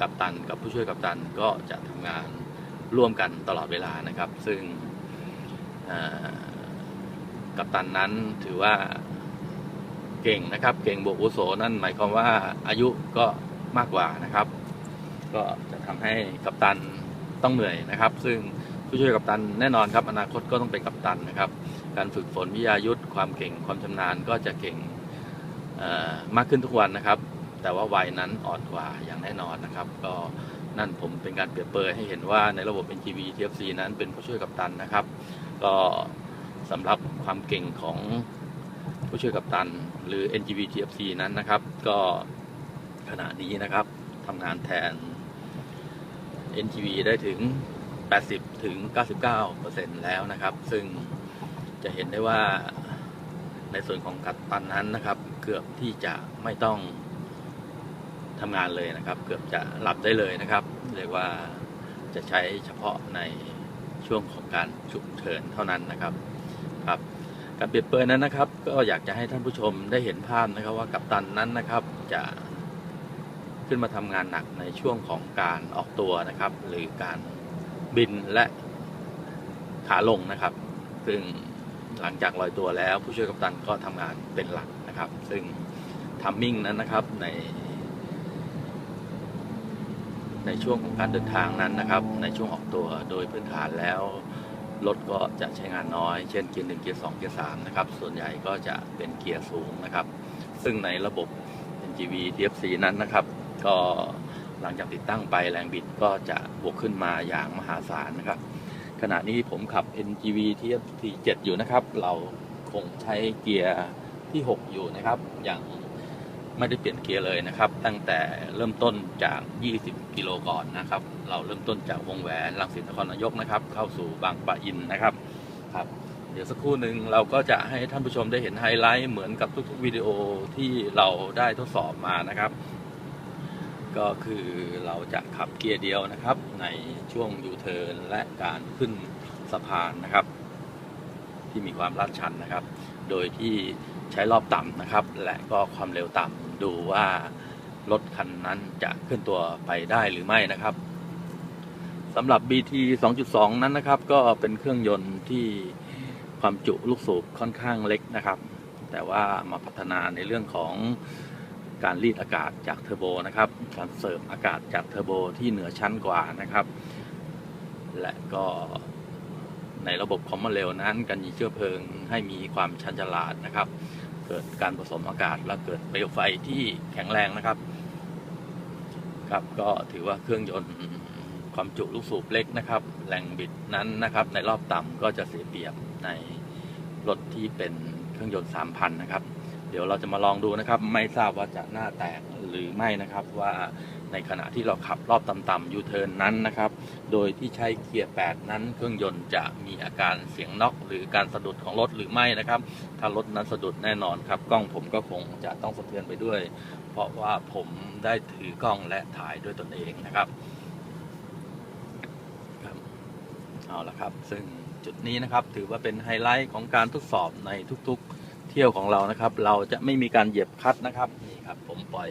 กัปตันกับผู้ช่วยกัปตันก็จะทำงานร่วมกันตลอดเวลานะครับ ซึ่งกัปตันนั้นถือว่าเก่งนะครับ เก่งบวกอุโสนั่นหมายความว่าอายุก็มากกว่านะครับ ก็จะทำให้กัปตันต้องเหนื่อยนะครับ ซึ่งผู้ช่วยกัปตันแน่นอนครับ อนาคตก็ต้องเป็นกัปตันนะครับ การฝึกฝนวิทยายุทธความเก่งความชำนาญก็จะเก่งมากขึ้นทุกวันนะครับ แต่ว่าวัยนั้นอ่อนกว่าอย่างแน่นอนนะครับ ก็นั่นผมเป็นการเปรียบเปรยให้เห็นว่าในระบบ NGV TFC นั้นเป็นผู้ช่วยกัปตันนะครับ ก็สำหรับความเก่งของผู้ช่วยกัปตัน หรือ NGV TFC นั้นนะครับ ก็ขณะนี้นะครับทำงานแทน NGV ได้ถึง 80 ถึง 99%แล้วนะครับ ซึ่งจะเห็นได้ว่าในส่วนของกัปตันนั้นนะครับ เกือบที่จะไม่ต้อง ทำงานเลยนะครับ เกือบจะหลับได้เลยนะครับ เรียกว่าจะใช้เฉพาะในช่วงของการฉุกเฉินเท่านั้นนะครับครับการเปรียบเปรยนั้นนะครับ ก็อยากจะให้ท่านผู้ชมได้เห็นภาพนะครับว่ากัปตันนั้นนะครับจะขึ้นมาทำงานหนักในช่วงของการออกตัวนะครับ หรือการบินและขาลงนะครับ ซึ่งหลังจากลอยตัวแล้ว ผู้ช่วยกัปตันก็ทำงานเป็นหลักนะครับ ซึ่งทัมมิ่งนั้นนะครับใน ในช่วงของการเดินทางนั้นนะครับ ในช่วงออกตัวโดยพื้นฐานแล้วรถก็จะใช้งานน้อย เช่นเกียร์หนึ่งเกียร์สองเกียร์สามนะครับ ส่วนใหญ่ก็จะเป็นเกียร์สูงนะครับ ซึ่งในระบบ NGV TFC นั้นนะครับ ก็หลังจากติดตั้งไปแรงบิดก็จะบวกขึ้นมาอย่างมหาศาลนะครับ ขณะนี้ผมขับ NGV TFC 7 อยู่นะครับ เราคงใช้เกียร์ที่ 6 อยู่นะครับ อย่าง ไม่ได้เปลี่ยนเกียร์เลยนะครับ ตั้งแต่เริ่มต้นจาก 20 กิโลก่อนนะครับ เราเริ่มต้นจากวงแหวนลังสิตนครนายกนะครับ เข้าสู่บางปะอินนะครับครับ เดี๋ยวสักครู่หนึ่งเราก็จะให้ท่านผู้ชมได้เห็นไฮไลท์เหมือนกับทุกๆวิดีโอที่เราได้ทดสอบมานะครับ ก็คือเราจะขับเกียร์เดียวนะครับ ในช่วงยูเทิร์นและการขึ้นสะพานนะครับ ที่มีความลาดชันนะครับ โดยที่ ใช้รอบต่ำนะครับ และก็ความเร็วต่ำดูว่ารถคันนั้นจะเคลื่อนตัวไปได้หรือไม่นะครับสำหรับ BT 2.2 นั้นนะครับ ก็เป็นเครื่องยนต์ที่ความจุลูกสูบค่อนข้างเล็กนะครับ แต่ว่ามาพัฒนาในเรื่องของการรีดอากาศจากเทอร์โบนะครับ การเสริมอากาศจากเทอร์โบที่เหนือชั้นกว่านะครับ และก็ ในระบบคอมมอนเรลนั้นการยิงเชื้อเพลิงให้มีความชันฉลาดนะครับ เกิดการผสมอากาศและเกิดเปลวไฟที่แข็งแรงนะครับครับก็ถือว่าเครื่องยนต์ความจุลูกสูบเล็กนะครับ แรงบิดนั้นนะครับ ในรอบต่ำก็จะเสียเปรียบในรถที่เป็นเครื่องยนต์ 3,000 นะครับ เดี๋ยวเราจะมาลองดูนะครับ ไม่ทราบว่าจะหน้าแตกหรือไม่นะครับว่าในขณะที่เราขับรอบต่ำๆยูเทิร์นนั้นนะครับ โดยที่ใช้เกียร์ 8 นั้น เครื่องยนต์จะมีอาการเสียงน็อกหรือการสะดุดของรถหรือไม่นะครับ ถ้ารถนั้นสะดุดแน่นอนครับ กล้องผมก็คงจะต้องสะเทือนไปด้วย เพราะว่าผมได้ถือกล้องและถ่ายด้วยตนเองนะครับครับเอาละครับ ซึ่งจุดนี้นะครับถือว่าเป็นไฮไลท์ของการทดสอบในทุกๆ เที่ยวของเรานะครับ เราจะไม่มีการเหยียบคัดนะครับนี่ครับ ผมปล่อย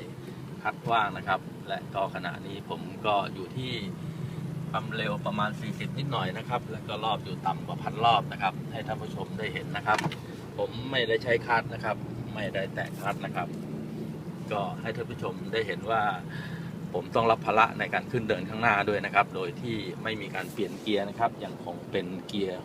คัดว่างนะครับ และก็ขณะนี้ผมก็อยู่ที่ความเร็วประมาณ 40 นิดหน่อยนะครับ แล้วก็รอบอยู่ต่ำกว่าพันรอบนะครับ ให้ท่านผู้ชมได้เห็นนะครับ ผมไม่ได้ใช้คัดนะครับ ไม่ได้แตะคัดนะครับ ก็ให้ท่านผู้ชมได้เห็นว่า ผมต้องรับภาระในการขึ้นเดินข้างหน้าด้วยนะครับ โดยที่ไม่มีการเปลี่ยนเกียร์นะครับ ยังคงเป็นเกียร์